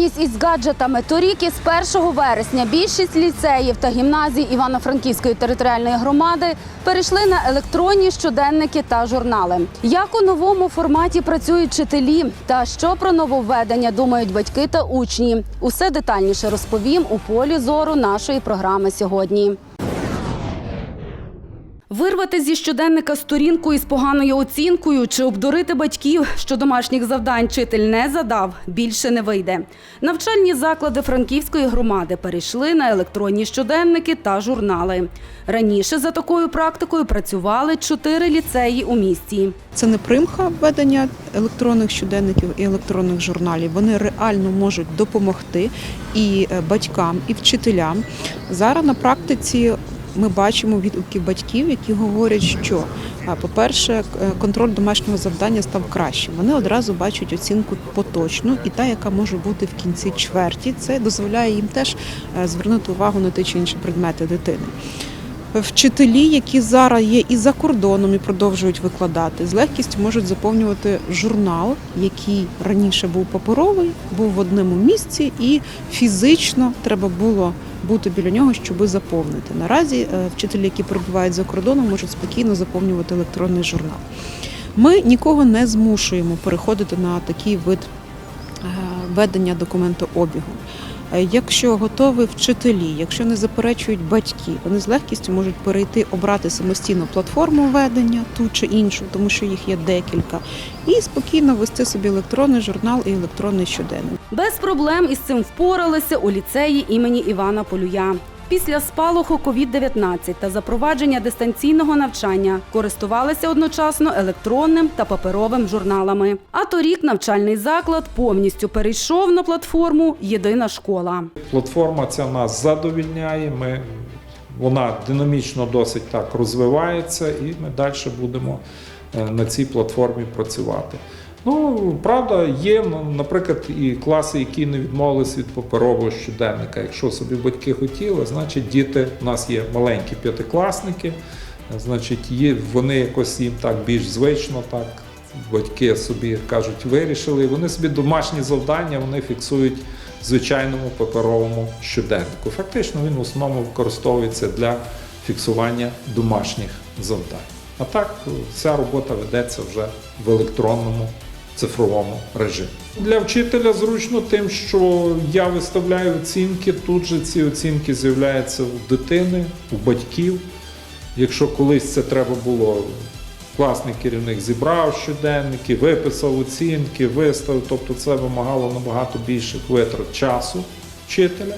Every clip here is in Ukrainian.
вправність із гаджетами. Торік із 1 вересня більшість ліцеїв та гімназій Івано-Франківської територіальної громади перейшли на електронні щоденники та журнали. Як у новому форматі працюють вчителі та що про нововведення думають батьки та учні? Усе детальніше розповім у полі зору нашої програми сьогодні. Вирвати зі щоденника сторінку із поганою оцінкою чи обдурити батьків, що домашніх завдань вчитель не задав, більше не вийде. Навчальні заклади Франківської громади перейшли на електронні щоденники та журнали. Раніше за такою практикою працювали чотири ліцеї у місті. Це не примха введення електронних щоденників і електронних журналів. Вони реально можуть допомогти і е, батькам, і вчителям. Зараз на практиці ми бачимо відгуки батьків, які говорять, що, по-перше, е, контроль домашнього завдання став кращим. Вони одразу бачать оцінку поточну і та, яка може бути в кінці чверті. Це дозволяє їм теж е, звернути увагу на ті чи інші предмети дитини. Вчителі, які зараз є і за кордоном, і продовжують викладати, з легкістю можуть заповнювати журнал, який раніше був паперовий, був в одному місці, і фізично треба було бути біля нього, щоби заповнити. Наразі е, вчителі, які перебувають за кордоном, можуть спокійно заповнювати електронний журнал. Ми нікого не змушуємо переходити на такий вид е, ведення документообігу. Е, Якщо готові вчителі, якщо не заперечують батьки, вони з легкістю можуть перейти, обрати самостійно платформу ведення, ту чи іншу, тому що їх є декілька, і спокійно вести собі електронний журнал і електронний щоденник. Без проблем із цим впоралися у ліцеї імені Івана Полюя. Після спалаху COVID-19 та запровадження дистанційного навчання користувалися одночасно електронним та паперовим журналами. А торік навчальний заклад повністю перейшов на платформу Єдина школа. Платформа ця нас задовільняє. Ми, вона динамічно досить так розвивається, і ми далі будемо е, на цій платформі працювати. Ну, правда, є, ну, наприклад, і класи, які не відмовились від паперового щоденника. Якщо собі батьки хотіли, значить діти, у нас є маленькі п'ятикласники, значить, є, вони якось їм так більш звично, так батьки собі кажуть, вирішили. Вони собі домашні завдання вони фіксують в звичайному паперовому щоденнику. Фактично він в основному використовується для фіксування домашніх завдань. А так вся робота ведеться вже в електронному цифровому режимі. Для вчителя зручно тим, що я виставляю оцінки, тут же ці оцінки з'являються у дитини, у батьків. Якщо колись це треба було, класний керівник зібрав щоденники, виписав оцінки, виставив, тобто це вимагало набагато більших витрат часу вчителя.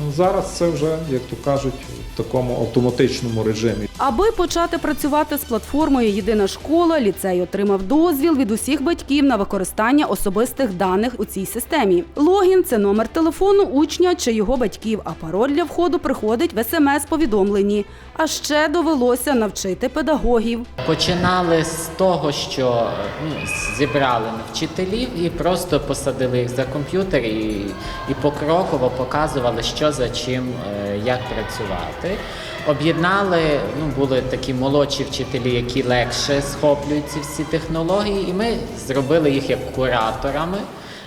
Ну, Зараз це вже, як то кажуть, в такому автоматичному режимі. Аби почати працювати з платформою Єдина школа, ліцей отримав дозвіл від усіх батьків на використання особистих даних у цій системі. Логін це номер телефону учня чи його батьків, а пароль для входу приходить в смс-повідомленні. А ще довелося навчити педагогів. Починали з того, що ну, зібрали вчителів і просто посадили їх за комп'ютер і, і покроково показували, що за чим, е, як працювати. Об'єднали, ну були такі молодші вчителі, які легше схоплюють ці всі технології, і ми зробили їх як кураторами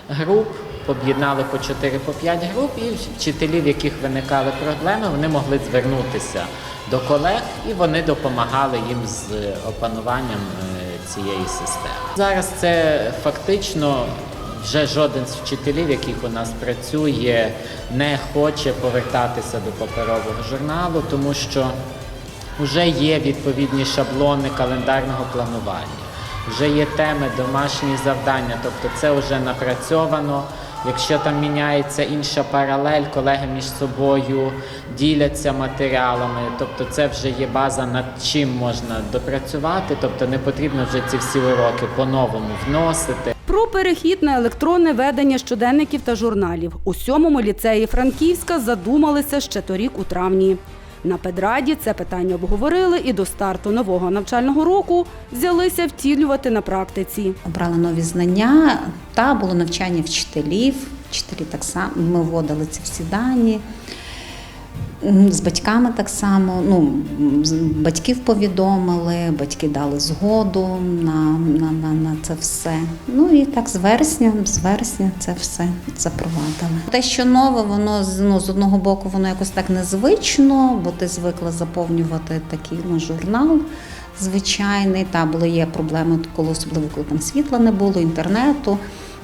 груп. Об'єднали по 4 по 5 груп, і вчителі, в яких виникали проблеми, вони могли звернутися до колег, і вони допомагали їм з опануванням е, цієї системи. Зараз це фактично вже жоден з вчителів, яких у нас працює, не хоче повертатися до паперового журналу, тому що вже є відповідні шаблони календарного планування, вже є теми, домашні завдання, тобто це вже напрацьовано. Якщо там міняється інша паралель, колеги між собою діляться матеріалами, тобто це вже є база, над чим можна допрацювати, тобто не потрібно вже ці всі уроки по-новому вносити. Про перехід на електронне ведення щоденників та журналів у сьомому ліцеї Франківська задумалися ще торік у травні. На педраді це питання обговорили і до старту нового навчального року взялися втілювати на практиці. обрали нові знання та було навчання вчителів. Вчителі так само ми вводили ці всі дані. З батьками так само. Ну, батьків повідомили, батьки дали згоду на, на, на, на це все. Ну і так з вересня, з вересня це все запровадили. Те, що нове, воно ну, з одного боку, воно якось так незвично, бо ти звикла заповнювати такий ну, журнал. Звичайний, та були є проблеми, коли особливо коли там світла не було, інтернету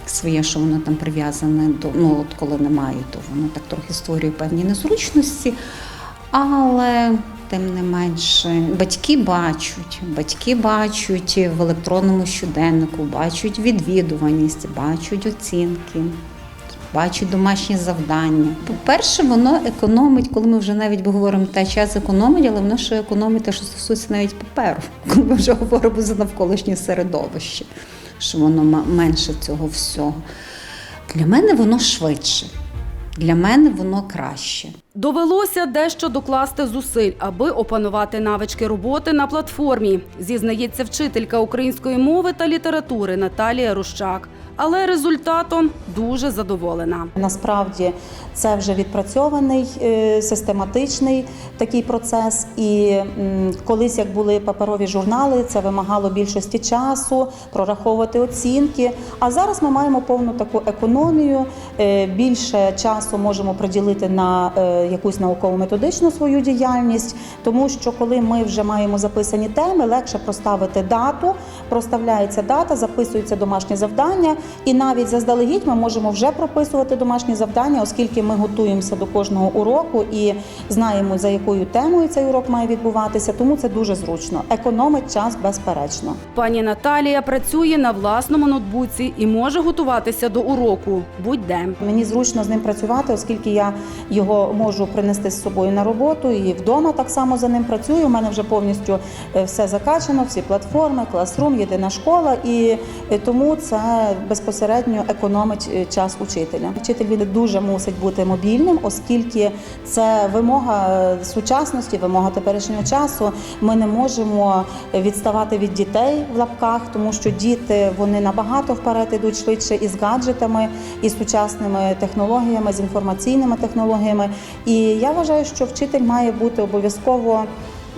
своє, що воно там прив'язане до ну от коли немає, то воно так трохи створює певні незручності. Але тим не менше, батьки бачать, батьки бачать в електронному щоденнику, бачать відвідуваність, бачать оцінки. Бачать домашні завдання. По-перше, воно економить, коли ми вже навіть говоримо та час економить, але воно ще економить те, що стосується навіть паперу, коли ми вже говоримо за навколишнє середовище, що воно менше цього всього. Для мене воно швидше, для мене воно краще. Довелося дещо докласти зусиль, аби опанувати навички роботи на платформі, зізнається вчителька української мови та літератури Наталія Рущак. Але результатом дуже задоволена. Насправді це вже відпрацьований е, систематичний такий процес. І колись, як були паперові журнали, це вимагало більшості часу, прораховувати оцінки. А зараз ми маємо повну таку економію. е, Більше часу можемо приділити на е, якусь науково-методичну свою діяльність, тому що коли ми вже маємо записані теми, легше проставити дату, проставляється дата, записується домашнє завдання, і навіть заздалегідь ми можемо вже прописувати домашні завдання, оскільки ми готуємося до кожного уроку і знаємо, за якою темою цей урок має відбуватися. Тому це дуже зручно. Економить час безперечно. Пані Наталія працює на власному ноутбуці і може готуватися до уроку будь-де. Мені зручно з ним працювати, оскільки я його можу принести з собою на роботу і вдома так само за ним працюю. У мене вже повністю е, все закачано, всі платформи, класрум, єдина школа, і е, тому це безпосередньо економить е, час учителя. Вчитель він дуже мусить бути мобільним, оскільки це вимога сучасності, вимога теперішнього часу. Ми не можемо відставати від дітей в лапках, тому що діти вони набагато вперед ідуть швидше із гаджетами, і сучасними технологіями, з інформаційними технологіями. І я вважаю, що вчитель має бути обов'язково.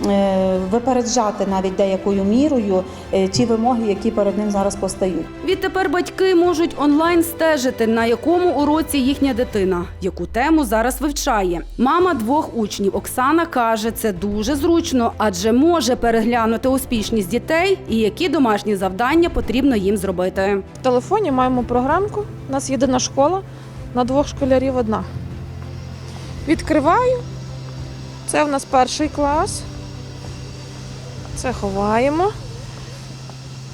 е, Випереджати навіть деякою мірою е, ті вимоги, які перед ним зараз постають. Відтепер батьки можуть онлайн стежити, на якому уроці їхня дитина, яку тему зараз вивчає. Мама двох учнів Оксана каже, це дуже зручно, адже може переглянути успішність дітей і які домашні завдання потрібно їм зробити. В телефоні маємо програмку. У нас єдина школа, на двох школярів одна. Відкриваю. Це в нас перший клас. Це ховаємо.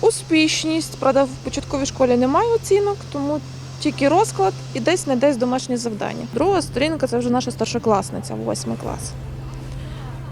Успішність. Правда, в початковій школі немає оцінок, тому тільки розклад і десь не десь домашні завдання. Друга сторінка це вже наша старшокласниця, восьмий клас.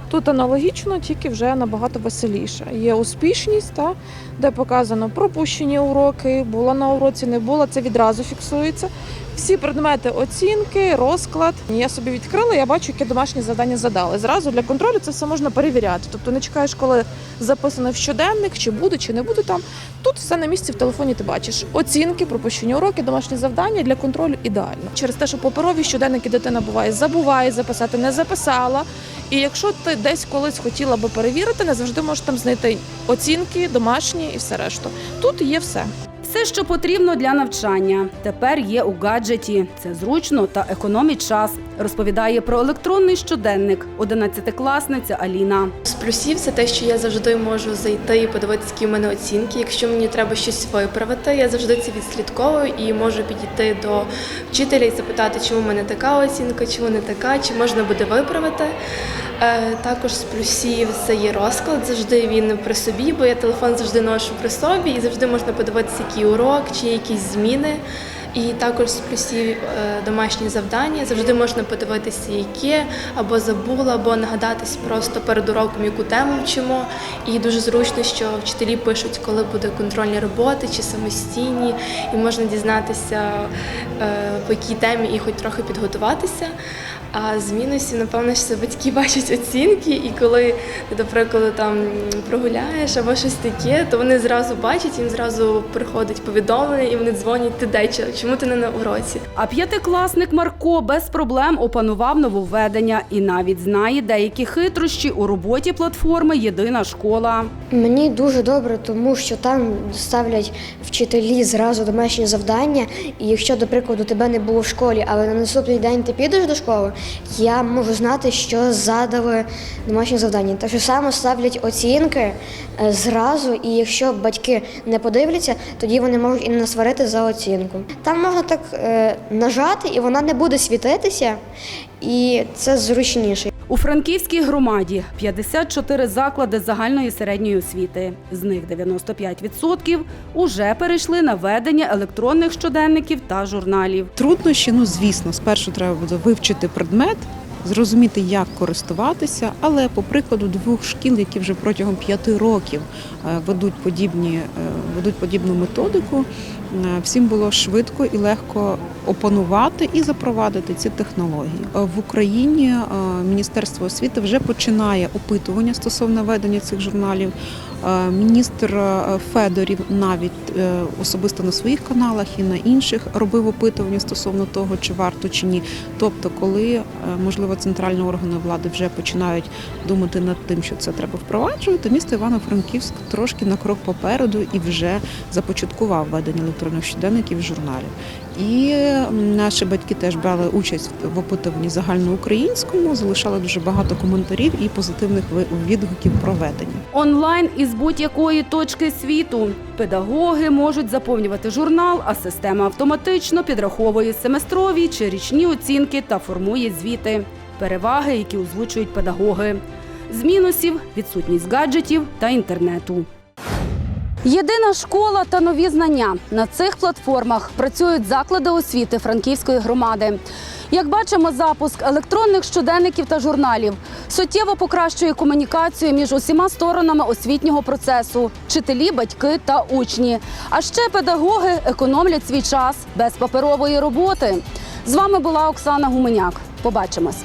Тут аналогічно, тільки вже набагато веселіше. Є успішність, та, де показано пропущені уроки, було на уроці, не було, це відразу фіксується. Всі предмети оцінки, розклад. Я собі відкрила, я бачу, яке домашнє завдання задали. Зразу для контролю це все можна перевіряти. Тобто не чекаєш, коли записано в щоденник, чи буде, чи не буде там. Тут все на місці в телефоні ти бачиш. Оцінки, пропущені уроки, домашні завдання для контролю ідеально. Через те, що паперові щоденники дитина буває, забуває записати, не записала. І якщо ти десь колись хотіла би перевірити, не завжди можеш там знайти оцінки, домашні і все решту. Тут є все. Все, що потрібно для навчання, тепер є у гаджеті. Це зручно та економить час. Розповідає про електронний щоденник 11-класниця Аліна. З плюсів це те, що я завжди можу зайти і подивитися, які в мене оцінки. Якщо мені треба щось виправити, я завжди це відслідковую і можу підійти до вчителя і запитати, чому в мене така оцінка, чому не така, чи можна буде виправити. Е, Також з плюсів це є розклад. Завжди він при собі, бо я телефон завжди ношу при собі і завжди можна подивитися, який урок, чи якісь зміни. І також з плюсів е, домашні завдання. Завжди можна подивитися, яке, або забула, або нагадатись просто перед уроком, яку тему вчимо. І дуже зручно, що вчителі пишуть, коли буде контрольні роботи чи самостійні, і можна дізнатися, е, по якій темі і хоч трохи підготуватися. А з мінусів, напевно, що батьки бачать оцінки, і коли ти, до прикладу, там прогуляєш або щось таке, то вони зразу бачать, їм зразу приходить повідомлення, і вони дзвонять, ти де чому ти не на уроці? А п'ятикласник Марко без проблем опанував нововведення і навіть знає деякі хитрощі у роботі платформи Єдина школа. Мені дуже добре, тому що там ставлять вчителі зразу домашні завдання. І якщо, до прикладу, тебе не було в школі, але на наступний день ти підеш до школи, я можу знати, що задали домашні завдання. Так що саме ставлять оцінки е, зразу, і якщо батьки не подивляться, тоді вони можуть і не насварити за оцінку. Там можна так е, нажати, і вона не буде світитися, і це зручніше. У Франківській громаді 54 заклади загальної середньої освіти. З них 95% уже перейшли на ведення електронних щоденників та журналів. Труднощі, ну звісно, спершу треба буде вивчити предмет, зрозуміти, як користуватися, але по прикладу двох шкіл, які вже протягом п'яти років е, ведуть подібні, е, ведуть подібну методику, е, всім було швидко і легко опанувати і запровадити ці технології. В Україні Міністерство освіти вже починає опитування стосовно ведення цих журналів. Е, Міністр е, Федорів навіть е, особисто на своїх каналах і на інших робив опитування стосовно того, чи варто чи ні. Тобто, коли можливо центральні органи влади вже починають думати над тим, що це треба впроваджувати, місто Івано-Франківськ трошки на крок попереду і вже започаткував ведення електронних щоденників і журналів. І наші батьки теж брали участь в опитуванні загальноукраїнському, залишали дуже багато коментарів і позитивних відгуків про ведення. Онлайн із будь-якої точки світу педагоги можуть заповнювати журнал, а система автоматично підраховує семестрові чи річні оцінки та формує звіти. Переваги, які озвучують педагоги. З мінусів відсутність гаджетів та інтернету. Єдина школа та нові знання на цих платформах працюють заклади освіти Франківської громади. Як бачимо, запуск електронних щоденників та журналів суттєво покращує комунікацію між усіма сторонами освітнього процесу вчителі, батьки та учні. А ще педагоги економлять свій час без паперової роботи. З вами була Оксана Гуменяк. Побачимось.